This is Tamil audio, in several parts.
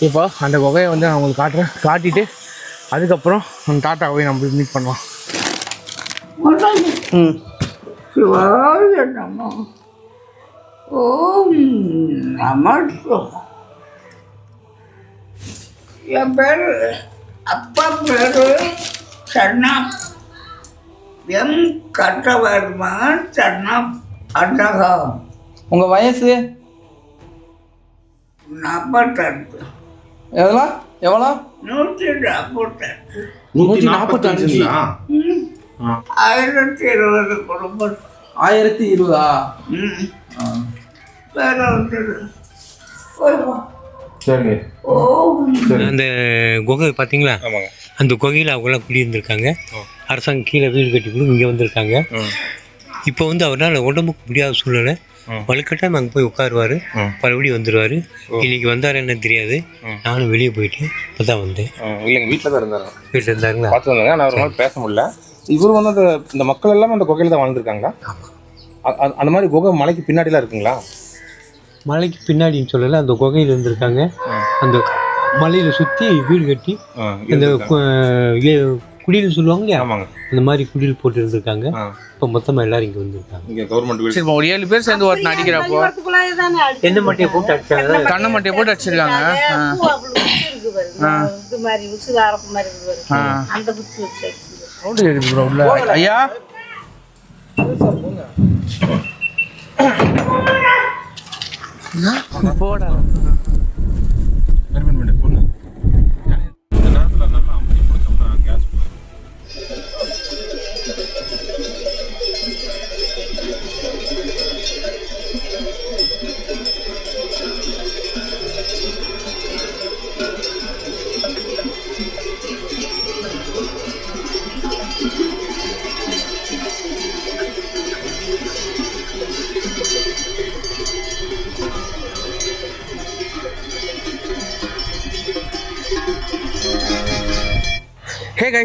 இப்போ அந்த குகையை வந்து நான் உங்களுக்கு காட்டுறேன். காட்டிட்டு அதுக்கப்புறம் அந்த தாத்தாவை நம்ம மீட் பண்ணலாம். ம். நம ஓம் நமஸ்தம் என் பேர் அப்பா பேர் சன்னா. எம் கட்டவர்மன் சன்னா அண்டகம் உங்கள் வயசு? நாற்பத்தெட்டு எவ்வளோ? எவ்வளோ? நூற்றி நாற்பத்தெட்டு நூற்றி நாற்பத்தஞ்சு. ம். ஆயிரத்தி இருபது குடும்பம். ஆயிரத்தி இருபதா. வேற ஓம் அந்த குகை பார்த்தீங்களா? ஆமாங்க. அந்த குகையில் அவங்களாம் குடியிருந்திருக்காங்க அரசாங்கம் கீழே வீடு கட்டி கூட இங்கே வந்திருக்காங்க. இப்போ வந்து அவரால் உடம்புக்கு முடியாத சூழ்நிலை. ம். வலுக்கட்டாயம் அங்கே போய் உட்காருவார். ம். பலபடி வந்துடுவார் இன்னைக்கு வந்தார் என்ன தெரியாது. நானும் வெளியே போயிட்டு இப்போ தான் வந்தேன் இல்லைங்க வீட்டில் தான் இருந்தாங்க வீட்டில் இருந்தாருங்களா? பார்த்து வந்தாங்க நான் ஒரு நாள் பேச முடியல. இவர் வந்து அந்த இந்த மக்கள் எல்லாம் அந்த குகையில தான் வாழ்ந்துருக்காங்களா? அந்த மாதிரி குகை மலைக்கு பின்னாடிலாம் இருக்குங்களா? மலைக்கு பின்னாடின்னு சொல்லலை அந்த குகையில் இருந்திருக்காங்க. அந்த மலையில் சுற்றி வீடு கட்டி ஆ, இந்த இருந்திருக்காங்க. கு- ஏ- குடில் சொல்லுவாங்க இல்லையா? ஆமாங்க. அந்த மாதிரி குடில் போட்டு இருந்திருக்காங்க. இப்போ மொத்தமாக எல்லாரும் இங்கே வந்திருக்காங்க. இங்க கவர்மெண்ட் வீடு சரி இப்போ ஒரு ஏழு பேர் சேர்ந்து ஒருத்தன் அடிக்கிறப்போ? எந்த மட்டையை போட்டு அடிச்சாங்க கண்ணை மட்டையை போட்டு அடிச்சிருக்காங்க. ஆ. ஆ. இது மாதிரி உசு அரப்பு மாதிரி இருக்குது பாரு. ஆ. அந்த குச்சி வச்சு அடிச்சது. ரோடு இருக்குது ப்ரோ உள்ள. ஐயா? போடா.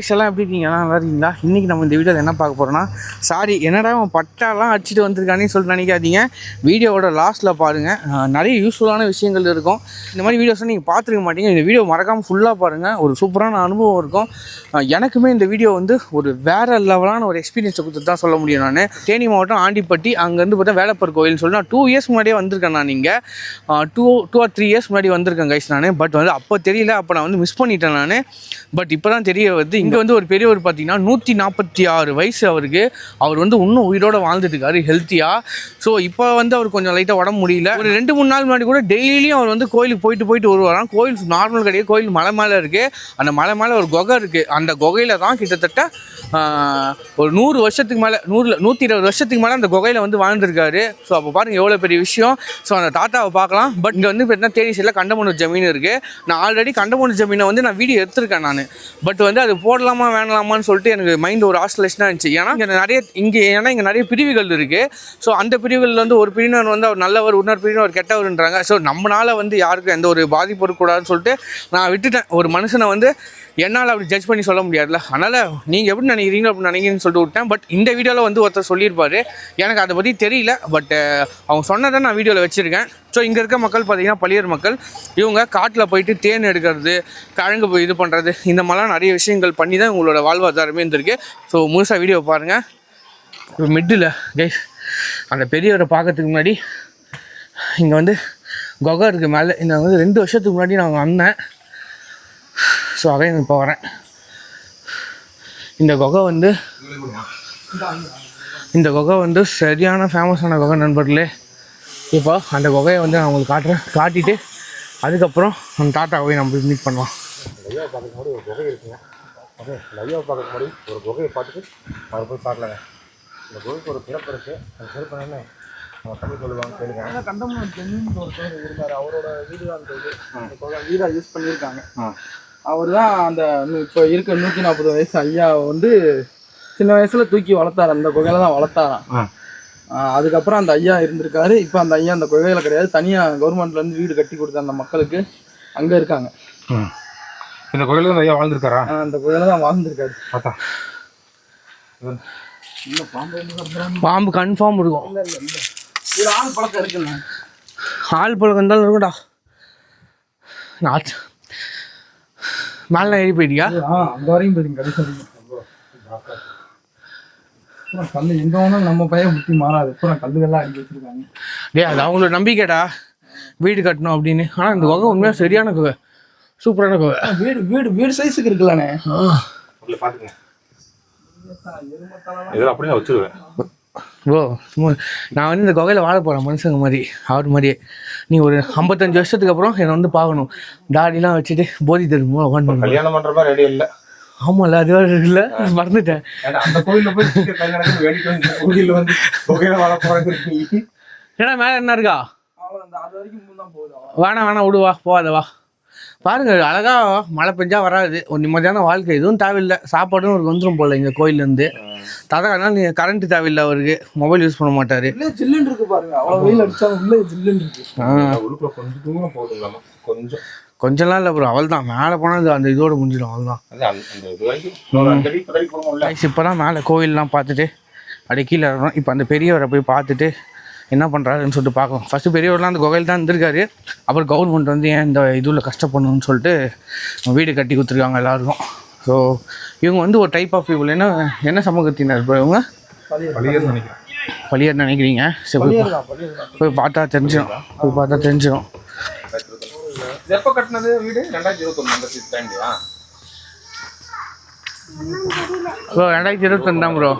கைஸ் எல்லாம் எப்படி இருக்கீங்க? நல்லா இருக்கீங்களா? இன்றைக்கி நம்ம இந்த வீடியோவில் என்ன பார்க்க போகிறோம்னா சாரி என்னடா அவன் பட்டாலாம் அடிச்சுட்டு வந்திருக்கானே சொல்லிட்டு நினைக்காதீங்க. வீடியோவோட லாஸ்ட்டில் பாருங்கள் நிறைய யூஸ்ஃபுல்லான விஷயங்கள் இருக்கும். இந்த மாதிரி வீடியோஸை நீங்கள் பார்த்துருக்க மாட்டீங்க. இந்த வீடியோ மறக்காமல் ஃபுல்லாக பாருங்கள் ஒரு சூப்பரான அனுபவம் இருக்கும். எனக்குமே இந்த வீடியோ வந்து ஒரு வேறு லெவலான ஒரு எக்ஸ்பீரியன்ஸை கொடுத்து தான் சொல்ல முடியும் நான். தேனி மாவட்டம் ஆண்டிப்பட்டி அங்கேருந்து பார்த்தா வேலப்பர் கோயில்னு சொல்லி நான் டூ இயர்ஸ் முன்னாடியே வந்திருக்கேன் நான் இங்கே. Two two or three years முன்னாடி வந்திருக்கேன் கைஸ் நான். பட் வந்து அப்போ தெரியல. அப்போ நான் வந்து மிஸ் பண்ணிட்டேன் நான். பட் இப்போ தான் தெரிய வந்து இங்கே வந்து ஒரு பெரியவர் பார்த்தீங்கன்னா நூற்றி நாற்பத்தி ஆறு வயசு அவருக்கு. அவர் வந்து இன்னும் உயிரோட வாழ்ந்துட்டுருக்காரு ஹெல்த்தியாக ஸோ இப்போ வந்து அவர் கொஞ்சம் லைட்டாக உடம்பு முடியல. ஒரு ரெண்டு மூணு நாள் முன்னாடி கூட டெய்லியும் அவர் வந்து கோயிலுக்கு போயிட்டு போயிட்டு வருவாராம். கோயில் நார்மல் கிடையாது கோயில் மலை மேலே இருக்குது அந்த மலை மேலே ஒரு குகை இருக்குது அந்த குகையில் தான் கிட்டத்தட்ட ஒரு நூறு வருஷத்துக்கு மேலே நூறில் நூற்றி இருபது வருஷத்துக்கு மேலே அந்த குகையில் வந்து வாழ்ந்துருக்காரு. ஸோ அப்போ பாருங்க எவ்வளோ பெரிய விஷயம். ஸோ அந்த தாத்தாவை பார்க்கலாம். பட் இங்கே வந்து பார்த்தீங்கன்னா தேனி சைடில் கண்டமனூர் ஜமீன் இருக்குது நான் ஆல்ரெடி கண்டமனூர் ஜமீனை வந்து நான் வீடியோ எடுத்திருக்கேன் நான். பட் வந்து அது போடலாமா வேணலாமான்னு சொல்லிட்டு எனக்கு மைண்ட் ஒரு ஆஸ்டலேஷனாக இருந்துச்சு. ஏன்னா இங்கே நிறைய இங்கே ஏன்னா இங்கே நிறைய பிரிவுகள் இருக்குது ஸோ அந்த பிரிவுகளில் வந்து ஒரு பிரிவினர் வந்து அவர் நல்லவர் இன்னொரு பிரிவினர் கெட்டவர்ன்றாங்க. ஸோ நம்மளால் வந்து யாருக்கும் எந்த ஒரு பாதிப்பு இருக்கக்கூடாதுன்னு சொல்லிட்டு நான் விட்டுட்டேன். ஒரு மனுஷனை வந்து என்னால் அப்படி ஜட்ஜ் பண்ணி சொல்ல முடியாதுல்ல. அதனால் நீங்கள் எப்படி நினைக்கிறீங்க அப்படி நினைக்கிறீங்கன்னு சொல்லிட்டு விட்டேன். பட் இந்த வீடியோவில் வந்து ஒருத்தர் சொல்லியிருப்பார். எனக்கு அதை பற்றி தெரியல. பட் அவங்க சொன்னதை நான் வீடியோவில் வச்சுருக்கேன். ஸோ இங்கே இருக்க மக்கள் பார்த்திங்கன்னா பழியர் மக்கள் இவங்க காட்டில் போயிட்டு தேன் எடுக்கிறது கிழங்கு போய் இது பண்ணுறது இந்த மாதிரிலாம் நிறைய விஷயங்கள் பண்ணி தான் உங்களோட வாழ்வாதாரமே இருந்திருக்கு. ஸோ முழுசாக வீடியோ பாருங்கள் மிட்டில் கைஸ் அந்த பெரியவரை பார்க்கறதுக்கு முன்னாடி இங்கே வந்து கொகை இருக்குது மேலே இந்த வந்து ரெண்டு வருஷத்துக்கு முன்னாடி நான் வந்தேன். ஸோ அகைன் இப்போ வரேன் இந்த குகை வந்து இந்த குகை வந்து சரியான ஃபேமஸான குகை நண்பர்களே. இப்போ அந்த குகையை வந்து நான் உங்களுக்கு காட்டுறேன். காட்டிட்டு அதுக்கப்புறம் அந்த தாத்தாவை நம்ம மீட் பண்ணலாம். லைவா பார்க்க முன்னாடி ஒரு ஒரு குகையை பார்த்துட்டு அவர் போய் பார்க்கலாங்க இந்த குகைக்கு ஒரு சிறப்பு இருக்குது அந்த சிறப்பு என்னன்னு அவங்க தமிழ் சொல்லுவாங்க கேளுங்க கண்டமனூர் ஜெமீன் ஒருத்தர் இருந்தார் அவரோட வீடு தான் அந்த இது. அந்த குகை வீடாக யூஸ் பண்ணியிருக்காங்க. அவர் தான் அந்த இப்போ இருக்க நூற்றி நாற்பது வயசு ஐயா வந்து சின்ன வயசுல தூக்கி வளர்த்தாரு. அந்த குகையில தான் வளர்த்தாராம். அதுக்கப்புறம் அந்த ஐயா இருந்திருக்காரு. இப்போ அந்த ஐயா அந்த குகையில கிடையாது. தனியாக கவர்மெண்ட்லேருந்து வீடு கட்டி கொடுத்த அந்த மக்களுக்கு அங்கே இருக்காங்க. இந்த குகையில் தான் ஐயா வாழ்ந்துருக்காரா? அந்த குகையில தான் வாழ்ந்துருக்காரு. பார்த்தா. பாம்பு கன்ஃபார்ம் இருக்கும். இது ஆள் பழக்கம் இருக்குண்ணா. ஆள் பழக்கம் இருந்தாலும் இருக்கும்டா. நான் மேலே ஏறி போயிட்டியா? ஆ அங்க வரையும் போயிருங்க கடைசி கல்லு எங்க வேணாலும் நம்ம பையன் புத்தி மாறாது. பூரா கல்லுகள்லாம் அடிக்க வச்சிருக்காங்க. டேய் அது அவங்களோட நம்பிக்கைடா. வீடு கட்டணும் அப்படின்னு. ஆனால் இந்த குகை உண்மையாக சரியான குகை. சூப்பரான குகை. வீடு வீடு வீடு சைஸுக்கு இருக்கலானே உள்ள பார்த்துங்க இதெல்லாம் அப்படியே வச்சிருவேன். ஓ நான் வந்து இந்த குகையில் வாழ போகிறேன் மனுஷங்க மாதிரி அவர் மாதிரியே. நீ ஒரு ஐம்பத்தஞ்சு வருஷத்துக்கு அப்புறம் என்னை வந்து பார்க்கணும். தாடிலாம் வச்சுட்டு போதி தருமோ கல்யாணம் பண்ற மாதிரி ரெடி இல்லை. ஆமாம்ல அது வேறு இருக்குல்ல. மறந்துட்டேன். ஏன்னா அந்த கோயில்ல போய் கோயில்ல வந்து வாழ ஏன்னா மேலே என்ன இருக்கா? வேணாம் வேணாம் விடுவா போகாத வா. பாருங்க அழகா மழை பெஞ்சா வராது. ஒரு நிம்மதியான வாழ்க்கை. எதுவும் தேவையில்லை. சாப்பாடும் ஒரு வந்துடும் போல இந்த கோயிலேருந்து தாத்தா அதனால நீ கரண்ட் தேவையில்லை அவருக்கு. மொபைல் யூஸ் பண்ண மாட்டாரு. உள்ளே ஜில்லுன்னு இருக்கு பாருங்க. அவ்வளோ வெயில் அடிச்சாலும் உள்ளே ஜில்லுன்னு இருக்கு. உள்ளுக்குள்ள கொஞ்சம் கொஞ்சம்லாம் இல்லை ப்ரோ அவள் தான் மேலே போனால் அந்த இதோட முடிஞ்சிடும். அவள் தான் இப்போ தான் மேலே கோயிலெலாம் பார்த்துட்டு அப்படியே கீழே இறங்கணும். இப்போ அந்த பெரியவரை போய் பார்த்துட்டு என்ன பண்ணுறாருன்னு சொல்லிட்டு பார்க்கலாம் ஃபஸ்ட்டு பெரியவர்லாம் அந்த குகையில் தான் இருந்திருக்காரு. அப்புறம் கவர்மெண்ட் வந்து ஏன் இந்த இதுல கஷ்டப்படணும்னு சொல்லிட்டு வீடு கட்டி கொடுத்துருக்காங்க எல்லாருக்கும். ஸோ இவங்க வந்து ஒரு டைப் ஆஃப் பீப்புள் என்ன என்ன சமூகத்தினர் bro இவங்க? பழியர் நினைக்கிறீங்க? சரி போய் போய் பார்த்தா தெரிஞ்சிடும் போய் பார்த்தா தெரிஞ்சிடும் எப்போ கட்டினது வீடு? ரெண்டாயிரத்தி இருபத்தொன்னு தாண்டியா ப்ரோ ரெண்டாயிரத்தி இருபத்தொன்று தான் ப்ரோ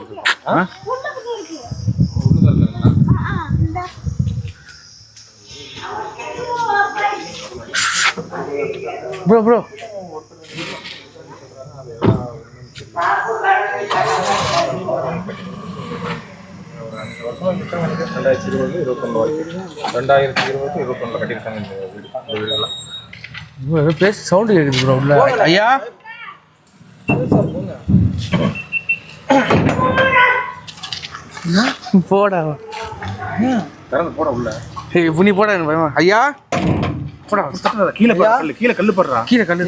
ஆ? ப்ரோ ப்ரோ ரெண்டாயிரத்தி இருபது இருபத்தொன்னு வரைக்கும் ரெண்டாயிரத்தி இருபது இருபத்தொன்னுல கட்டியிருக்காங்க இந்த வீடு இந்த வீடுலாம் ப்ரோ ஏதோ பேச சவுண்டு கேட்குது ப்ரோ உள்ள. ஐயா? போடா. திறந்து போட உள்ள. இப்போ நீ போடா எனக்கு பயமா. ஐயா? போடா கீழே கல்லு கீழே கல்லு படுறா. கீழே கல்லு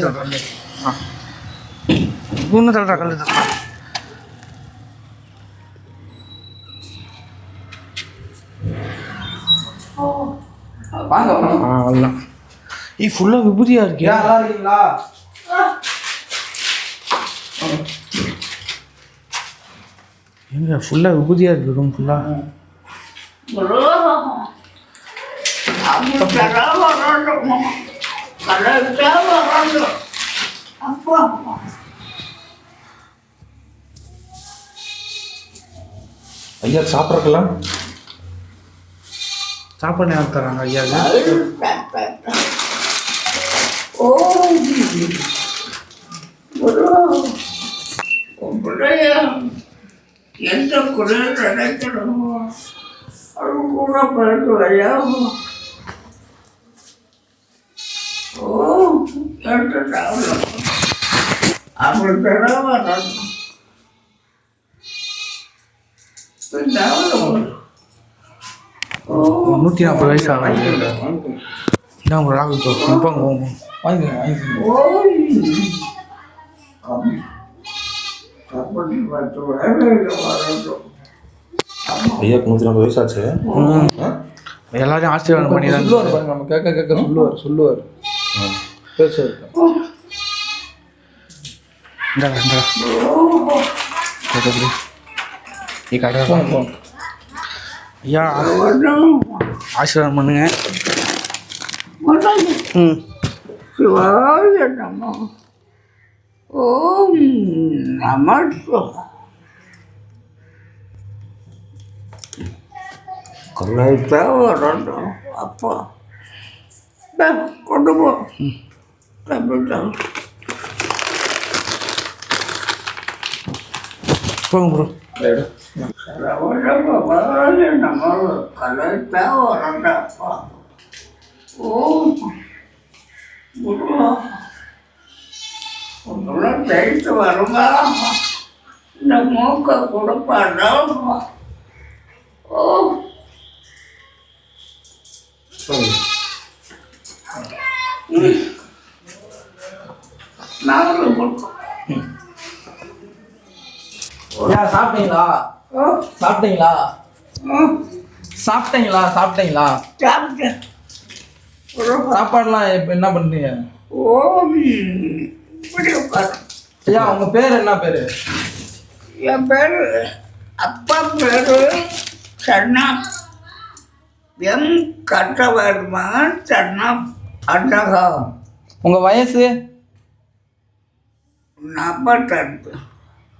தள்ளுறா கல்லு தள்ளுறா வாங்க வாங்க. ஆ வரலாம் ஏய் ஃபுல்லாக விபூதியாக இருக்கியா நல்லா இருக்கீங்களா? எங்க ஃபுல்லாக விபூதியாக இருக்கு ரூம் ஃபுல்லாக Amutará வரணும் கரெக்டா வரணும் அப்பா ஐயா சாப்பிட்றதுக்கெல்லாம் சாப்பாடு நேரம் தராங்க ஐயா ஓ எந்த குரல் கிடைக்கணுமோ அது கூட பிறகு வரையாமோ ஓ அப்படி நூற்றி நாற்பது வயசு ஒரு பத்து வேலையில் வரணும் ஐயாக்கு நூற்றி நாற்பது வயசாச்சு எல்லாரையும் ஆசீர்வாதம் பண்ணி தான் சொல்லுவார் பாருங்க நம்ம கேட்க கேட்க சொல்லுவார் சொல்லுவார். ஐயா வரணும் ஆசீர்வாதம் பண்ணுங்க ம் சிவாய நம ஓம் நமஸ்தோ கரெக்டா வரணும். அப்பா கொண்டு போ. போங்க ப்ரோ ஜெயித்து வருமா இந்த மூக்க கொடுப்பாடா ஓ நாங்களும் ஐயா சாப்பிட்டீங்களா? ஓ. சாப்பிட்டீங்களா? சாப்பிட்டீங்களா? சாப்பிட்டீங்களா? சாப்பிட்டேன். சாப்பாடுலாம் இப்போ என்ன பண்ணுறீங்க ஐயா உங்க பேர் என்ன பேரு? என் பேர் அப்பா பேர் சன்னா எம். கட்டவர்மன் சன்னா அண்ணகா. உங்க வயசு? நாற்பத்தெட்டு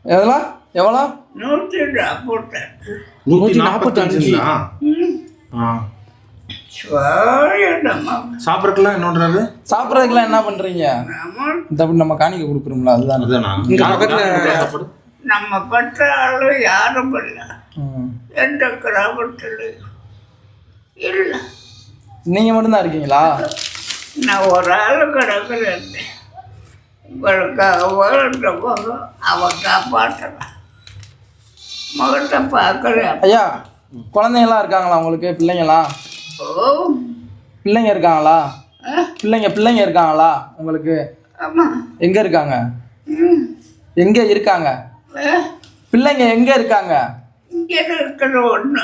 எவ்வளோ? எவ்வளோ? நூற்றி நாற்பத்தெட்டு நூற்றி நாற்பத்தஞ்சு ஆ. சாப்பிட்றதுக்குலாம் என்னன்றாரு சாப்பிட்றதுக்குலாம் என்ன பண்றீங்க? நம்ம இந்த நம்ம காணிக்க கொடுக்குறோம்ல அதுதான்? அதுதானா? நம்ம பெற்ற ஆளு யாரும் இல்லை. ம். எந்த கிராமத்தில் இல்லை. நீங்க மட்டும்தான் இருக்கீங்களா? நான் ஒரு ஆள் கிடக்குறேன். போது அவன் காப்பாற்றலாம் முகத்தை பார்க்குறேன் ஐயா குழந்தைங்களாம் இருக்காங்களா உங்களுக்கு? பிள்ளைங்களா? ஓ. பிள்ளைங்க இருக்காங்களா? பிள்ளைங்க பிள்ளைங்க இருக்காங்களா உங்களுக்கு? எங்க இருக்காங்க? ம். எங்க இருக்காங்க? பிள்ளைங்க எங்க இருக்காங்க? இருக்கிற ஒன்று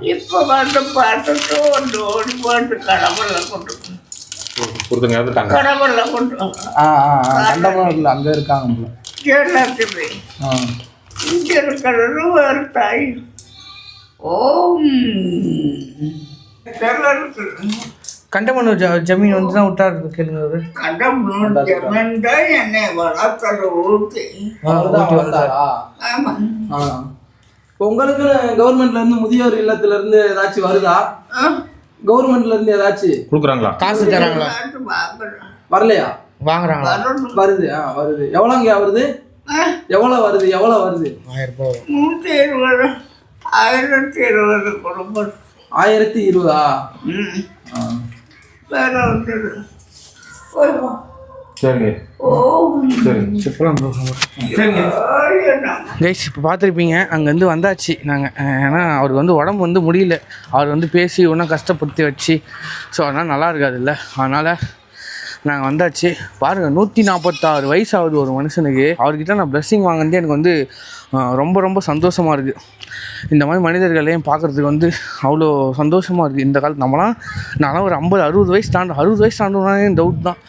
இப்போ வந்து பார்த்துட்டு ஒன்று ஓடி போட்டு கடவுளில் கொண்டு. ஒருத்தங்க இறந்துட்டாங்க கடவுளில் கொண்டு. ஆ ஆ ஆ கண்டமனூர்ல அங்க இருக்காங்க போல. ஆ. இங்கே இருக்கிறது ஒரு தாய் ஓம். கண்டமனூர் ஜ ஜமீன் வந்து தான் விட்டாரு கேளுங்க அவரு. கடவுள் ஜமீன்டா என்னை வளர்க்கற ஊட்டி. அவர்தான்? ஆமாம் ஆ. உங்களுக்கு கவர்மெண்ட்ல இருந்து முதியோர் இல்லத்துல இருந்து ஏதாச்சும் வருதா? கவர்மெண்ட்ல இருந்து ஏதாச்சும் கொடுக்குறாங்களா? காசு தராங்களா? வரலையா? வாங்குறாங்களா? வருது ஆ வருது. எவ்வளோங்க வருது? எவ்வளோ வருது? எவ்வளோ வருது? ஆயிரம் ரூபாய். நூற்றி இருபது. ஆயிரத்தி இருபது குடும்பம் ஆயிரத்தி இருபதா? ம். ஆ. வேற வா. சரிங்க. கைஸ் இப்போ பார்த்துருப்பீங்க அங்கேருந்து வந்தாச்சு நாங்கள் ஏன்னா அவருக்கு வந்து உடம்பு வந்து முடியல. அவர் வந்து பேசி இன்னும் கஷ்டப்படுத்தி வச்சு. ஸோ அதனால் நல்லா இருக்காதுல்ல. அதனால் நாங்கள் வந்தாச்சு. பாருங்கள் நூற்றி நாற்பத்தாறு வயசு ஆகுது ஒரு மனுஷனுக்கு. அவர்கிட்ட நான் blessing வாங்கினதே எனக்கு வந்து ரொம்ப ரொம்ப சந்தோஷமாக இருக்குது இந்த மாதிரி மனிதர்களையும் பார்க்குறதுக்கு வந்து அவ்வளோ சந்தோஷமாக இருக்குது இந்த காலத்து நம்மலாம் நான்லாம் ஒரு ஐம்பது அறுபது வயசு தாண்ட அறுபது வயசு தாண்டுனாலே டவுட் தான்.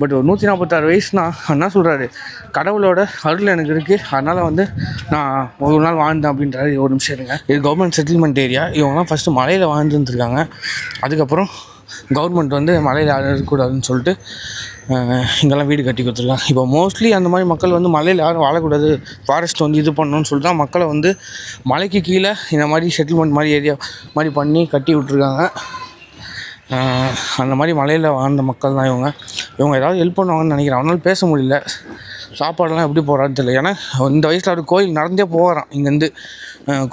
பட் ஒரு நூற்றி நாற்பத்தாறு வயசுனா என்ன சொல்கிறாரு கடவுளோட அருள் எனக்கு இருக்குது அதனால் வந்து நான் ஒரு நாள் வாழ்ந்தேன் அப்படின்றாரு. ஒரு நிமிஷம் இருங்க. இது கவர்மெண்ட் செட்டில்மெண்ட் ஏரியா இவங்கலாம் ஃபஸ்ட்டு மலையில் வாழ்ந்துருந்துருக்காங்க அதுக்கப்புறம் கவர்மெண்ட் வந்து மலையில் யாரும் இருக்கக்கூடாதுன்னு சொல்லிட்டு இங்கெல்லாம் வீடு கட்டி கொடுத்துருக்காங்க. இப்போ மோஸ்ட்லி அந்த மாதிரி மக்கள் வந்து மலையில் யாரும் வாழக்கூடாது ஃபாரஸ்ட் வந்து இது பண்ணணும்னு சொல்லிட்டு தான் மக்களை வந்து மலைக்கு கீழே இந்த மாதிரி செட்டில்மெண்ட் மாதிரி ஏரியா மாதிரி பண்ணி கட்டி விட்ருக்காங்க அந்த மாதிரி மலையில் வாழ்ந்த மக்கள் தான் இவங்க. இவங்க ஏதாவது ஹெல்ப் பண்ணுவாங்கன்னு நினைக்கிறேன். அவனால் பேச முடியல. சாப்பாடெல்லாம் எப்படி போகிறான்னு தெரியல. ஏன்னா இந்த வயசில் அவர் கோயில் நடந்தே போகிறான் இங்கேருந்து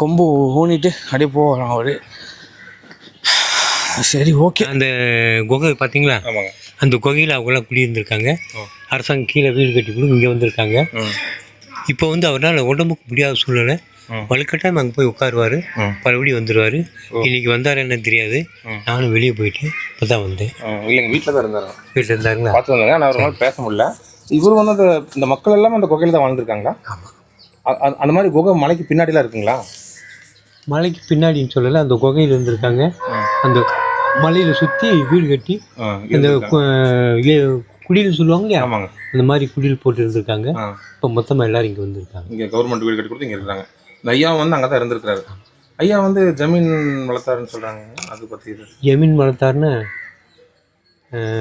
கொம்பு ஊனிட்டு அப்படியே போகிறான் அவர். சரி ஓகே. அந்த குகை பார்த்தீங்களா ஆமாங்க. அந்த குகையில் அவங்களாம் குடியிருந்திருக்காங்க. அரசாங்கம் கீழே வீடு கட்டி கூட இங்கே வந்திருக்காங்க. இப்போ வந்து அவரால் உடம்புக்கு முடியாத சூழ்நிலை. வலுக்கட்டாயம் அங்கே போய் உட்காருவார். ம். பலபடி வந்துடுவார் இன்னைக்கு வந்தார் என்ன தெரியாது. நானும் வெளியே போயிட்டு இப்போ தான் வந்தேன் இல்லைங்க வீட்டில் தான் இருந்தாங்க வீட்டில் இருந்தாருங்களா? பார்த்து வந்தாங்க நான் ஒரு நாள் பேச முடியல. இவர் வந்து அந்த இந்த மக்கள் எல்லாம் அந்த குகையில் தான் வாழ்ந்துருக்காங்களா? அ- அந்த மாதிரி குகை மலைக்கு பின்னாடிலாம் இருக்குங்களா? மலைக்கு பின்னாடின்னு சொல்லலை அந்த குகையில் இருந்திருக்காங்க. அந்த மலையில் சுற்றி வீடு கட்டி இந்த இருந்திருக்காங்க. கு- ஏ- குடில் சொல்லுவாங்க இல்லையா? ஆமாங்க. அந்த மாதிரி குடில் போட்டு இருந்திருக்காங்க. இப்போ மொத்தமாக எல்லாரும் இங்கே வந்திருக்காங்க. இங்கே கவர்மெண்ட் வீடு கட்டி கொடுத்து இங்கே இருக்கிறாங்க. இந்த ஐயா வந்து அங்கே தான் இருந்திருக்கிறாரு. ஐயா வந்து ஜமீன் வளர்த்தாருன்னு சொல்கிறாங்க அது பற்றி ஜமீன் வளர்த்தாருன்னு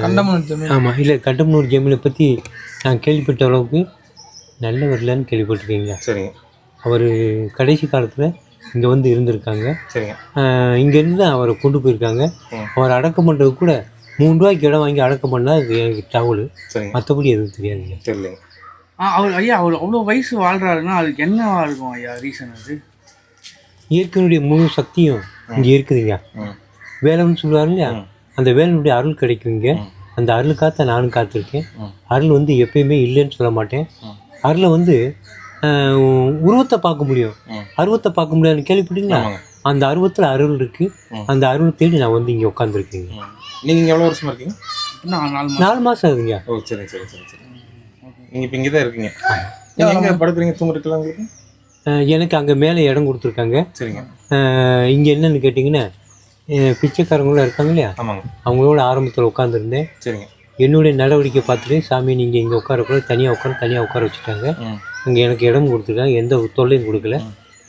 கண்டமனூர் ஜமீன். ஆமாம் இல்லை கட்டமனூர் ஜமீனை பற்றி நான் கேள்விப்பட்ட அளவுக்கு நல்லவர்லன்னு கேள்விப்பட்டிருக்கீங்க சரிங்க. அவர் கடைசி காலத்தில் இங்கே வந்து இருந்திருக்காங்க. சரிங்க. இங்கேருந்து தான் அவரை கொண்டு போயிருக்காங்க. அவர் அடக்கம் பண்ணுறது கூட மூணு ரூபாய்க்கு இடம் வாங்கி அடக்கம் பண்ணால் அது எனக்கு தகவல் சரிங்க. மற்றபடி எதுவும் தெரியாதுங்க. தெரியலைங்க. அவர் ஐயா அவர் அவ்வளோ வயசு வாழ்கிறாருன்னா அதுக்கு என்னவா இருக்கும் ஐயா ரீசன் அது? இயற்கையினுடைய முழு சக்தியும் இங்கே இருக்குதுங்க. வேலைன்னு சொல்லுவார் இல்லையா? அந்த வேலையினுடைய அருள் கிடைக்கும் இங்கே அந்த அருள் காத்த நானும் காத்திருக்கேன். அருள் வந்து எப்பயுமே இல்லைன்னு சொல்ல மாட்டேன். அருளை வந்து உருவத்தை பார்க்க முடியும். அருவத்தை பார்க்க முடியாதுன்னு கேள்விப்பட்டீங்களா. அந்த அருவத்தில் அருள் இருக்கு. அந்த அருள் தேடி நான் வந்து இங்கே உட்காந்துருக்கேங்க நீங்கள் எவ்வளோ வருஷமா இருக்கீங்க? நாலு நாலு மாதம் ஆகுதுங்க. ஓ சரி சரி சரி சரி. நீங்கள் இப்போ இங்கே தான் இருக்கீங்க எங்கே படுக்கிறீங்க? ஆஹ், எனக்கு அங்கே மேலே இடம் கொடுத்துருக்காங்க. சரிங்க. இங்கே என்னன்னு கேட்டிங்கன்னா பிச்சைக்காரங்களும் இருக்காங்க இல்லையா? ஆமாங்க. அவங்களோட ஆரம்பத்தில் உட்காந்துருந்தேன் சரிங்க. என்னுடைய நடவடிக்கை பார்த்துட்டு சாமி நீங்கள் இங்கே உட்காரக்கூடாது தனியாக உட்கார தனியாக உட்கார வச்சுட்டாங்க. இங்கே எனக்கு இடம் கொடுத்துருக்காங்க எந்த தொல்லையும் கொடுக்கல.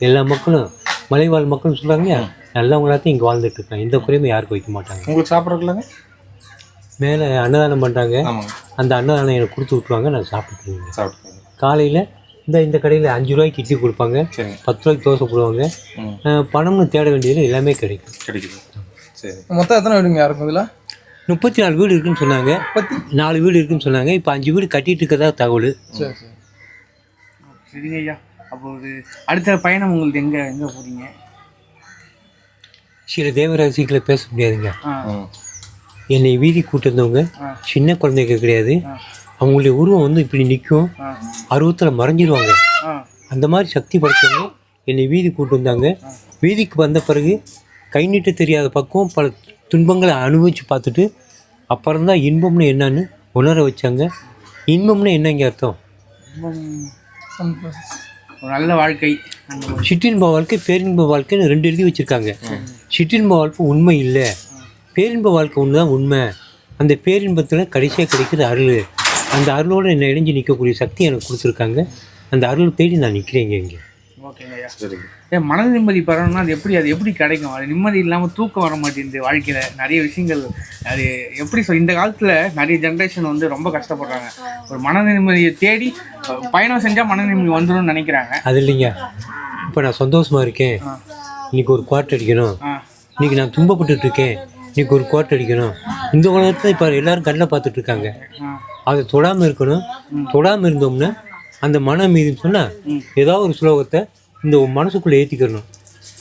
எல்லா மக்களும் மலைவாழ் மக்களும் சொல்கிறாங்க நல்லவங்களாத்தையும் இங்கே வாழ்ந்துட்டு இருக்காங்க. எந்த குறையுமே யாருக்கும் வைக்க மாட்டாங்க. உங்களுக்கு சாப்பிட்றதுலங்க மேலே அன்னதானம் பண்ணுறாங்க அந்த அன்னதானம் எனக்கு கொடுத்து விட்ருவாங்க நான் சாப்பிட்டுருவேன் சாப்பிட்டுருங்க காலையில் இந்த இந்த கடையில் அஞ்சு ரூபாய்க்கு இட்லி கொடுப்பாங்க. பத்து ரூபாய்க்கு தோசை போடுவாங்க. பணம்னு தேட வேண்டியது எல்லாமே கிடைக்கும். கிடைக்குது. சரி. மொத்தம் எத்தனை வீடுங்க யாருக்கும் இதில்? முப்பத்தி நாலு வீடு இருக்குன்னு சொன்னாங்க. நாலு வீடு இருக்குன்னு சொன்னாங்க. இப்போ அஞ்சு வீடு கட்டிட்டு இருக்கதா தகவல். சரிங்க ஐயா. அப்போ ஒரு அடுத்த பயணம் உங்களுக்கு எங்கே எங்கே போகிறீங்க சில தேவராசிகளை பேச முடியாதுங்க. என்னை வீதி வந்தவங்க. சின்ன குழந்தைங்க கிடையாது. அவங்களுடைய உருவம் வந்து இப்படி நிற்கும் அருவத்தில் மறைஞ்சிருவாங்க. அந்த மாதிரி சக்தி படைத்தவங்க என்னை வீதி கூட்டு வந்தாங்க. வீதிக்கு வந்த பிறகு கை நீட்ட தெரியாத பக்கம் பல துன்பங்களை அனுபவித்து பார்த்துட்டு அப்புறம் தான் இன்பம்னு என்னன்னு உணர வச்சாங்க. இன்பம்னு என்னங்க அர்த்தம்? ஒரு நல்ல வாழ்க்கை. சிற்றின்ப வாழ்க்கை பேரின்ப வாழ்க்கைன்னு ரெண்டு எழுதி வச்சுருக்காங்க. சிற்றின்ப வாழ்க்கை உண்மை இல்லை. பேரின்ப வாழ்க்கை ஒன்று தான் உண்மை. அந்த பேரின்பத்தில் கடைசியாக கிடைக்கிற அருள். அந்த அருளோடு என்னை இணைஞ்சு நிற்கக்கூடிய சக்தி எனக்கு கொடுத்துருக்காங்க. அந்த அருள் தேடி நான் நிற்கிறேங்க இங்கே. ஓகேங்க ஐயா. ஏன் மன நிம்மதி பெறணும்னா அது எப்படி அது எப்படி கிடைக்கும்? அது நிம்மதி இல்லாமல் தூக்கம் வர மாட்டேங்குது வாழ்க்கையில். நிறைய விஷயங்கள் அது எப்படி சொல் இந்த காலத்தில் நிறைய ஜென்ரேஷன் வந்து ரொம்ப கஷ்டப்படுறாங்க. ஒரு மன நிம்மதியை தேடி பயணம் செஞ்சால் மன நிம்மதி வந்துடும்னு நினைக்கிறாங்க. அது இல்லைங்க. இப்போ நான் சந்தோஷமாக இருக்கேன். இன்னைக்கு ஒரு குவார்ட் அடிக்கணும். இன்னைக்கு நான் துன்பப்பட்டுட்டு இருக்கேன் இன்னைக்கு ஒரு குவார்ட் அடிக்கணும். இந்த உலகத்தில் இப்போ எல்லாரும் கண்ணில் பார்த்துட்டு இருக்காங்க அதை தொடாமல் இருக்கணும். தொடாமல் இருந்தோம்னா அந்த மனம் மீதுன்னு சொன்னால் ஏதாவது ஒரு ஸ்லோகத்தை இந்த மனசுக்குள்ளே ஏற்றிக்கிறணும்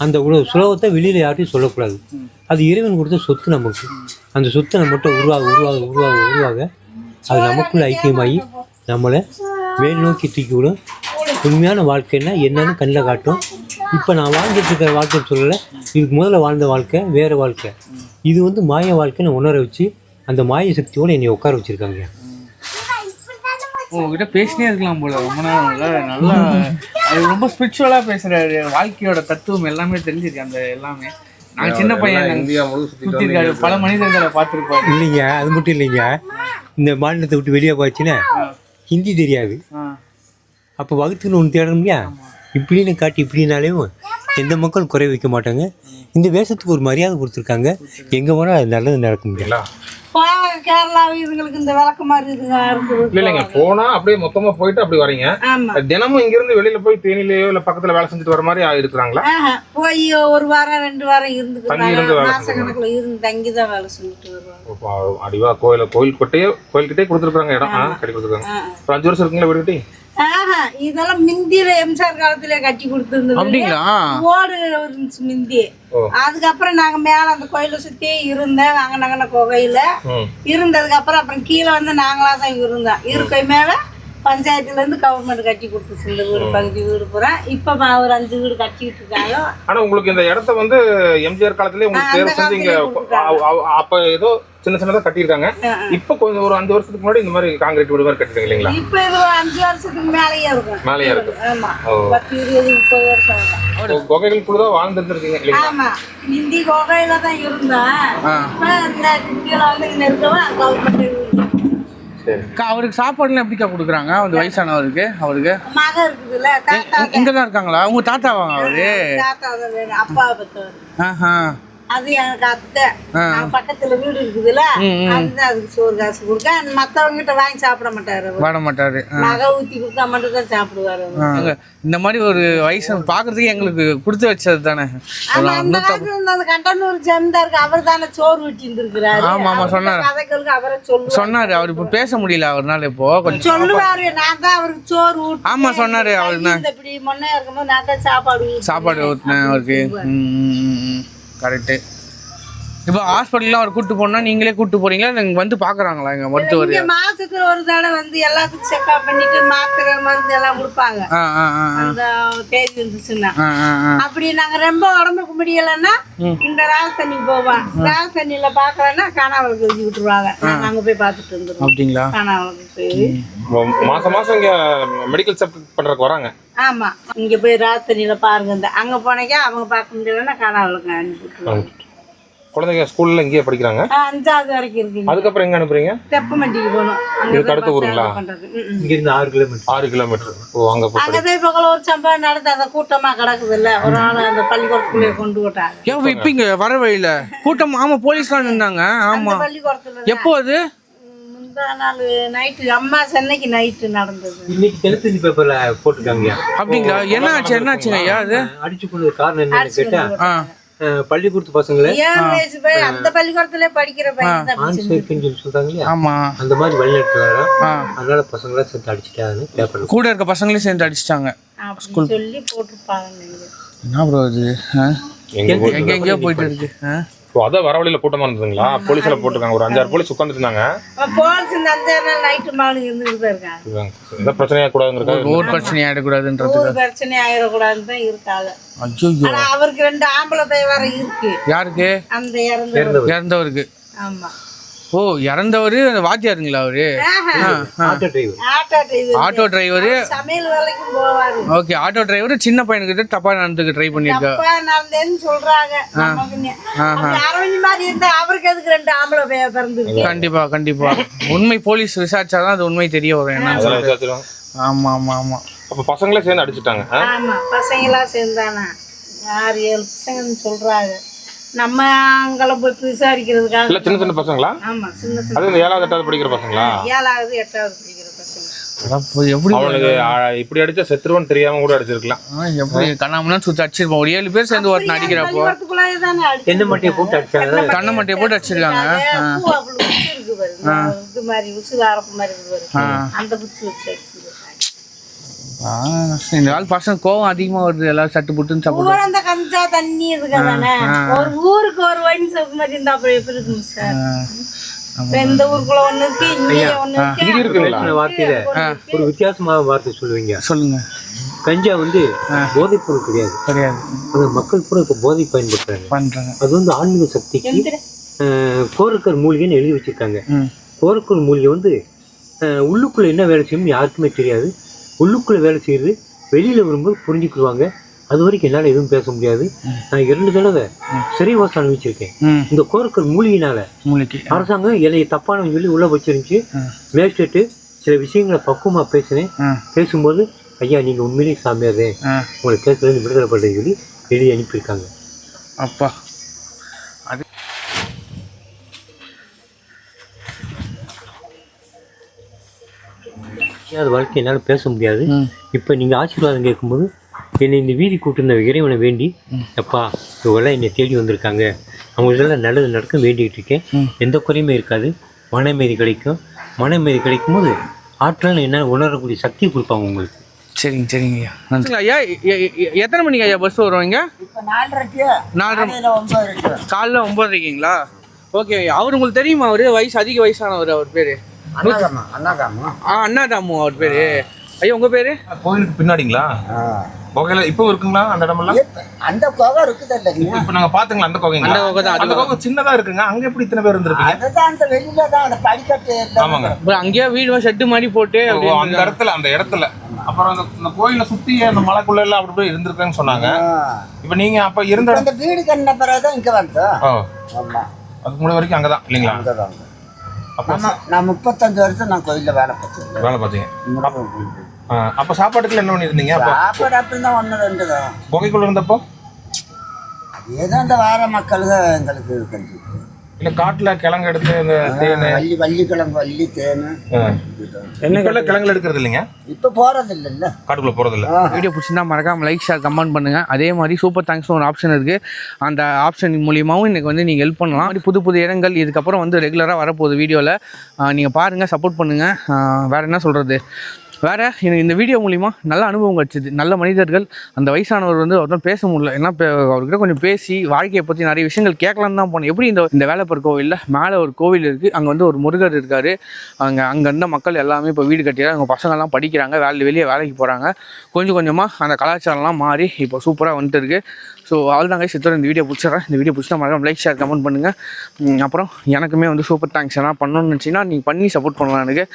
அந்த உலக ஸ்லோகத்தை வெளியில் யார்ட்டையும் சொல்லக்கூடாது. அது இறைவன் கொடுத்த சொத்து நமக்கு. அந்த சொத்தை நம்மகிட்ட உருவாக உருவாக உருவாக உருவாக அது நமக்குள்ளே ஐக்கியமாகி நம்மளை மேல் நோக்கி தூக்கி விடும். உண்மையான வாழ்க்கைன்னா என்னன்னு கண்ணில் காட்டும். இப்போ நான் வாழ்ந்துட்டு இருக்கிற வாழ்க்கைன்னு சொல்லலை. இதுக்கு முதல்ல வாழ்ந்த வாழ்க்கை வேறு வாழ்க்கை. இது வந்து மாய வாழ்க்கைன்னு உணர வச்சு அந்த மாய சக்தியோடு என்னை உட்கார வச்சுருக்காங்க. உங்ககிட்ட பேசினே இருக்கலாம் போல. ரொம்ப நேரம் நல்லா அது ரொம்ப ஸ்பிரிச்சுவலாக பேசுகிறாரு வாழ்க்கையோட தத்துவம் எல்லாமே தெரிஞ்சிருக்கு அந்த எல்லாமே. நான் சின்ன பையன். இந்தியா முழு பல மனிதர்களை பார்த்துருப்பாரு. இல்லைங்க அது மட்டும் இல்லைங்க. இந்த மாநிலத்தை விட்டு வெளியே போச்சுன்னா ஹிந்தி தெரியாது. அப்போ வகுத்துன்னு ஒன்று தேடணும் இல்லையா? இப்படின்னு காட்டி இப்படினாலேயும் எந்த மக்களும் குறை வைக்க மாட்டாங்க. இந்த வேஷத்துக்கு ஒரு மரியாதை கொடுத்துருக்காங்க. எங்கே போனால் அது நல்லது நடக்க முடியல கேரளா இதுங்களுக்கு இந்த விளக்கு மாதிரி இதுங்க இருக்குது. இல்ல இல்லைங்க. போனா அப்படியே மொத்தமா போயிட்டு அப்படி வரீங்க. ஆமா. தினமும் இங்க இருந்து வெளியில போய் தேனிலையோ இல்ல பக்கத்துல வேலை செஞ்சுட்டு வர மாதிரி இருக்கிறாங்களா போய் ஒரு வாரம் ரெண்டு வாரம் இருந்துக்கிறாங்க மாச கணக்குல இருந்து தங்கி தான் வேலை செஞ்சுட்டு வருவாங்க. அடிவா கோயில கோயில் கொட்டையே கோயில்கிட்டே கொடுத்துருக்காங்க இடம். கட்டி கொடுத்துருக்காங்க. அஞ்சு வருஷம் இருக்குங்களா வீடு கட்டி? ஆஹா இதெல்லாம் மிந்தியில எம்சார் காலத்துல கட்டி கொடுத்துருந்தது அப்படிங்களா? ஓடு இருந்துச்சு மிந்தி. அதுக்கப்புறம் நாங்க மேல அந்த கோயிலை சுத்தி இருந்தேன். குகையில ம். இருந்ததுக்கு அப்புறம் அப்புறம் கீழே வந்து நாங்களா தான் இருந்தோம். இருக்கை மேல பஞ்சாயத்துல இருந்து கவர்மெண்ட் கட்டி கொடுத்துச்சு இந்த வீடு பகுதி வீடு பூரா. இப்ப ஒரு அஞ்சு வீடு கட்டிக்கிட்டு இருக்காங்க. ஆனா உங்களுக்கு இந்த இடத்த வந்து எம்ஜிஆர் காலத்திலே உங்களுக்கு தேர்வு செஞ்சு இங்க அப்ப ஏதோ சின்ன சின்னதா கட்டியிருக்காங்க. இப்ப கொஞ்சம் ஒரு அஞ்சு வருஷத்துக்கு முன்னாடி இந்த மாதிரி காங்கிரீட் வீடு மாதிரி கட்டிருக்காங்க இல்லைங்களா? இப்ப இது ஒரு அஞ்சு வருஷத்துக்கு மேலேயே இருக்கும். மேலேயே இருக்கு ஆமா. ஓ. பத்து இருபது முப்பது வருஷம் ஆகும். குகைகள் கூட தான் வாழ்ந்துருந்துருக்கீங்க இல்லைங்களா? இந்தி குகையில தான் இருந்தேன் இப்ப இந்த கீழே வந்து இங்க இருக்கவன் கவர்மெண்ட் அவருக்கு சாப்பாடுலாம் எப்படிக்கா கொடுக்குறாங்க? அந்த வயசானவருக்கு அவருக்கு? இங்கே தான் இருக்காங்களா? உங்க தாத்தாவாங்க அவரு? ஆஹா. அது எனக்கு அத்தை. பக்கத்துல வீடு இருக்குதுல்ல அதுதான் அதுக்கு சோறு காசு கொடுக்க மத்தவங்க கிட்ட வாங்கி சாப்பிட மாட்டாரு அவரு. வாட மாட்டாரு. நகை ஊத்தி கொடுத்தா மட்டும் தான் சாப்பிடுவாரு அவரு. இந்த மாதிரி ஒரு வயசு பார்க்கறதுக்கு எங்களுக்கு கொடுத்து வச்சது தானே. அந்த காலத்துல அந்த கண்டனூர் ஜமீன்தாருக்கு அவர் தானே சோறு ஊட்டி இருந்திருக்கிறாரு. ஆமா, ஆமா, சொன்னாரு. கதைகளுக்கு அவரை சொல்லுவாரு. சொன்னாரு அவர் இப்போ பேச முடியல அவர்னால இப்போ கொஞ்சம் சொல்லுவாரு நான் தான் அவருக்கு சோறு ஊட்டி ஆமா சொன்னாரு அவர் இப்படி மொன்னையா இருக்கும்போது நான் தான் சாப்பாடு சாப்பாடு ஊற்றினேன் அவருக்கு. കറക്റ്റ് இப்போ ஹாஸ்பிட்டல்லாம் அவர் கூட்டு போனா நீங்களே கூட்டு போறீங்களா? இங்க வந்து பார்க்குறாங்களா எங்க மருத்துவர்? இங்க மாசத்துல ஒரு தடவை வந்து எல்லாத்துக்கும் செக்அப் பண்ணிட்டு மாத்திரை மருந்து எல்லாம் கொடுப்பாங்க. அந்த தேதி இருந்துச்சுன்னா அப்படி நாங்க ரொம்ப உடம்புக்கு முடியலைன்னா இந்த ராக தண்ணி போவோம். ராக தண்ணியில பாக்கலன்னா காணாவளுக்கு எழுதி விட்டுருவாங்க. நாங்க அங்க போய் பார்த்துட்டு வந்துருவோம். அப்படிங்களா? போய். ம- மாசம் மாசம் இங்க மெடிக்கல் செக் பண்றதுக்கு வராங்க. ஆமா. இங்க போய் ராக தண்ணியில பாருங்க இந்த அங்க போனீங்க அவங்க பார்க்க முடியலன்னா காணாவளுக்கு அனுப்பி விட்டுருவாங்க. குழந்தைங்க ஸ்கூல்ல இங்கேயே படிக்கிறாங்க. அஞ்சாவது வரைக்கும் இருக்குங்க. அதுக்கப்புறம் எங்க அனுப்புறீங்க? தெப்பமண்டிக்கு போகணும். இதுக்கு அடுத்த ஊருங்களா? ம். இங்கிருந்து ஆறு கிலோமீட்டர் ஆறு கிலோமீட்டர் ஓ அங்க போய் அங்கதான் இப்ப ஒரு சம்பவம் நடந்து அந்த கூட்டமா கிடக்குது இல்ல ஒரு ஆள் அந்த பள்ளிக்கூடத்துக்குள்ளே கொண்டு விட்டாங்க ஏன் இப்போ இங்கே வர வழியில். கூட்டம் ஆமாம் போலீஸ்லாம் நின்னாங்க. ஆமாம் பள்ளிக்கூடத்துல எப்போ அது? நாள் நைட்டு அம்மா சென்னைக்கு நைட்டு நடந்தது. இன்னைக்கு பேப்பர்ல போட்டிருக்காங்க அப்படிங்களா? என்ன ஆச்சு என்ன ஆச்சுங்க ஐயா அது? அடிச்சு கொண்டு காரணம் என்னன்னு கேட்டா பள்ளிக்கூடத்து பசங்களை? அந்த பள்ளிக்கூடத்துல படிக்கிற பையன் சொல்றாங்க ஆமாம் அந்த மாதிரி வழிநடத்துறாரா அதனால பசங்களை சேர்த்து அடிச்சுட்டாங்கன்னு பேப்பர்ல கூட இருக்க பசங்களையும் சேர்ந்து அடிச்சிட்டாங்க. அப்படின்னு சொல்லி போட்டிருப்பாங்க என்ன ப்ரோ இது ஆ? எங்க எங்கேயோ போயிட்டு இருக்கு ஆ? ஓ அதான் வரவழியில கூட்டமா இருந்ததுங்களா? போலீஸ்ல போட்டிருக்காங்க. ஒரு அஞ்சாறு போலீஸ் உட்காந்துட்டு இருந்தாங்க போலீஸ் இந்த அஞ்சாறு நாள் நைட்டு இருக்காங்க. எந்த பிரச்சனையா கூடாதுங்கிறதுக்காக ஊர் பிரச்சனை ஆயிடக்கூடாதுன்றதுக்கு ஊர் பிரச்சனை ஆயிடக்கூடாதுன்னு தான் இருக்காங்க. ஐயோ ஆனா அவருக்கு ரெண்டு ஆம்பளை பையன் வேற இருக்கு. யாருக்கு? அந்த இறந்து இறந்தவருக்கு. ஆமா. ஓ இறந்தவர் அந்த வாத்தியாருங்களா அவரு? Auto driver auto driver auto driver சமையல் வேலைக்கும் போவாரு. ஓகே ஆட்டோ டிரைவர் சின்ன பையனுக்கிட்ட தப்பா நடந்துக்க ட்ரை பண்ணியிருக்கா? அப்பா நடந்தேன்னு சொல்றாங்க. நமக்கு அப்படி அரவிந்த் மாதிரி இருந்தா அவருக்கு எதுக்கு ரெண்டு ஆம்பளை பையன் பிறந்திருக்கு? கண்டிப்பா கண்டிப்பா. உண்மை போலீஸ் விசாரிச்சாதான் அது உண்மை தெரிய வரும் என்ன ஆமா ஆமா ஆமா. அப்ப பசங்களே சேர்ந்து அடிச்சுட்டாங்க? ஆமா பசங்களா சேர்ந்தானா? ஆறு ஏழு பசங்கன்னு சொல்றாங்க. நம்ம அங்கே போய் விசாரிக்கிறதுக்காக இல்ல சின்ன சின்ன பசங்களா? ஆமா சின்ன சின்ன அது ஏழாவது எட்டாவது படிக்கிற பசங்களா? ஏழாவது எட்டாவது படிக்கிற பசங்க. எப்படி அவனுக்கு இப்படி அடிச்சா செத்துருவன் தெரியாம கூட அடிச்சிருக்கலாம். எப்படி? கண்ணாமலாம் சுத்தி அடிச்சிருப்போம் ஒரு ஏழு பேர் சேர்ந்து ஒருத்தன் அடிக்கிறப்போ. தென்னை மட்டையை போட்டு அடிச்சாங்க கண்ணை மட்டையை போட்டு அடிச்சிருக்காங்க. இது மாதிரி அரப்பு மாதிரி அந்த வச்சு இந்த பசங்க கோவம் அதிகமா வருது. எல்லாரும் சட்டு புட்டுன்னு சாப்பிடுவோம் ஊர் அந்த கஞ்சா தண்ணி இருக்காதானே? ஒரு ஊருக்கு ஒரு ஒயின் ஷாப் மாதிரி இருந்தா அப்புறம் எப்படி இருக்குங்க சார் இப்ப இந்த ஊருக்குள்ள ஒண்ணு இருக்கு இங்கே ஒண்ணு இருக்கு இங்க இருக்குங்களா பேசின வார்த்தையில ஒரு வித்தியாசமான வார்த்தை சொல்லுவீங்க. சொல்லுங்க. கஞ்சா வந்து போதைப் பொருள் கிடையாது. கிடையாது. மக்கள் பூரா இப்போ போதை பயன்படுத்துறாங்க. பண்றாங்க. அது வந்து ஆன்மீக சக்திக்கு கோரக்கர் மூலிகைன்னு எழுதி வச்சிருக்காங்க. கோரக்கர் மூலிகை வந்து உள்ளுக்குள்ள என்ன வேலை செய்யணும்னு யாருக்குமே தெரியாது. உள்ளுக்குள்ள வேலை செய்யுது வெளியில வரும்போது புரிஞ்சுக்கிடுவாங்க. அது வரைக்கும் என்னால் எதுவும் பேச முடியாது. நான் இரண்டு தடவை சிறைவாசம் அனுபவிச்சிருக்கேன். இந்த கோரக்கர் மூலிகைனால மூளைக்கு அரசாங்கம் என்னை தப்பானவங்க சொல்லி உள்ள வச்சிருந்துச்சு. மேஜிஸ்ட்ரேட்டு சில விஷயங்களை பக்குவமாக பேசினேன். பேசும்போது ஐயா நீங்கள் உண்மையிலேயே சாமியாரே. ஆ. உங்களை கேஸ்லேருந்து விடுதலை பண்ணுறேன்னு சொல்லி எழுதி அனுப்பியிருக்காங்க. அப்பா. அது வாழ்க்கை என்னால் பேச முடியாது. இப்போ நீங்கள் ஆசீர்வாதம் கேட்கும்போது என்னை இந்த வீதி கூட்டிருந்த இறைவனை வேண்டி அப்பா இவங்கெல்லாம் என்னை தேடி வந்திருக்காங்க. அவங்களுக்கெல்லாம் நல்லது நடக்கும் வேண்டிகிட்டு இருக்கேன். எந்த குறையுமே இருக்காது. மனமேதி கிடைக்கும். மனமேதி கிடைக்கும் போது ஆற்றல் என்னால் உணரக்கூடிய சக்தி கொடுப்பாங்க உங்களுக்கு. சரிங்க சரிங்க. ஐயா நன்றி ஐயா எத்தனை மணிக்கு ஐயா பஸ் வருவாங்க நாலரை. காலைல ஒன்பதரைக்குங்களா? ஓகே அவர் உங்களுக்கு தெரியுமா அவரு? வயசு அதிக வயசானவர் அவர் பேரு? அண்ணாதாமா அண்ணாதாமா ஆ அண்ணாதாமு அவர் பேரு. ஐயா உங்க பேரு? கோயிலுக்கு பின்னாடிங்களா? கோகையில இப்போ இருக்குங்களா அந்த இடமெல்லாம்? அந்த குகை இருக்குது இல்லைங்க? இப்போ நாங்க பாத்துங்களா அந்த கோகைங்களா? அந்த குகை தான், அந்த கோகை இருக்குங்க அங்க எப்படி இத்தனை பேர் இருந்திருப்பீங்க? அதுதான் அந்த வெளியில தான் அந்த படிக்கட்டு இருந்தா- ஆமாங்க. அங்கேயே வீடு ஷெட்டு மாதிரி போட்டு அந்த இடத்துல அந்த இடத்துல. அப்புறம் அந்த இந்த கோயிலை சுத்தி அந்த மலைக்குள்ள எல்லாம் அப்படி போய் இருந்திருக்காங்கன்னு சொன்னாங்க. இப்போ நீங்க அப்ப இருந்த அந்த வீடு கண்ண பிறகுதான் இங்க வந்தோம். ஓ. ஆமா. அதுக்கு முன்னாடி வரைக்கும் அங்கதான் இல்லைங்களா? அங்கதான் அப்போ ஆமா நான் முப்பத்தஞ்சு வருஷம் நான் கோயில்ல வேலை பார்த்தேன் வேலை பார்த்தீங்க. அப்ப சாப்பாட்டுக்குள்ள என்ன பண்ணிருந்தீங்க அப்போ சாப்பாடு அப்படிதான் ஒன்று ரெண்டு தான். குகைக்குள்ள இருந்தப்போ? ஏதோ அந்த வார எங்களுக்கு இல்ல காட்டுல கிழங்கு எடுத்து இந்த தேனு. வள்ளி வள்ளிக்கிழங்கு வள்ளி தேனு என்ன கிழங்குல எடுக்கிறது இல்லைங்க? இப்ப போறது இல்லைல்ல காட்டுக்குள்ள போறது இல்ல வீடியோ பிடிச்சிருந்தா மறக்காம லைக் ஷேர் கமெண்ட் பண்ணுங்க. அதே மாதிரி சூப்பர் தேங்க்ஸ் ஒரு ஆப்ஷன் இருக்கு. அந்த ஆப்ஷன் மூலியமாவும் இன்னைக்கு வந்து நீங்க ஹெல்ப் பண்ணலாம். அப்படி புது புது இடங்கள் இதுக்கப்புறம் வந்து ரெகுலராக வரப்போகுது வீடியோவில் நீங்கள் பாருங்கள் சப்போர்ட் பண்ணுங்கள் வேறு என்ன சொல்கிறது வேறு எனக்கு இந்த வீடியோ மூலிமா நல்ல அனுபவம் கிடச்சிது. நல்ல மனிதர்கள் அந்த வயசானவர் வந்து அவர்தான் பேச முடியல. ஏன்னா இப்போ அவர்கிட்ட கொஞ்சம் பேசி வாழ்க்கையை பற்றி நிறைய விஷயங்கள் கேட்கலான்னு தான் போனேன். எப்படி இந்த இந்த வேலைப்பர் கோவிலில்? மேலே ஒரு கோவில் இருக்குது அங்கே வந்து ஒரு முருகர் இருக்கார். அங்கே அங்கே இருந்த மக்கள் எல்லாமே இப்போ வீடு கட்டிடுறாங்க. அவங்க பசங்கள்லாம் படிக்கிறாங்க. வேலை வெளியே வேலைக்கு போகிறாங்க கொஞ்சம் கொஞ்சமாக அந்த கலாச்சாரம்லாம் மாறி இப்போ சூப்பராக வந்துட்டு இருக்குது ஸோ அவள் தாங்க சித்தர் இந்த வீடியோ பிடிச்சிடுறேன். இந்த வீடியோ பிடிச்சா மறக்காம லைக் ஷேர் கமெண்ட் பண்ணுங்கள் அப்புறம் எனக்குமே வந்து சூப்பர் தேங்க்ஸ் எல்லாம் பண்ணணும்னு நினச்சிங்கன்னா நீங்கள் பண்ணி சப்போர்ட் பண்ணலாம் எனக்கு.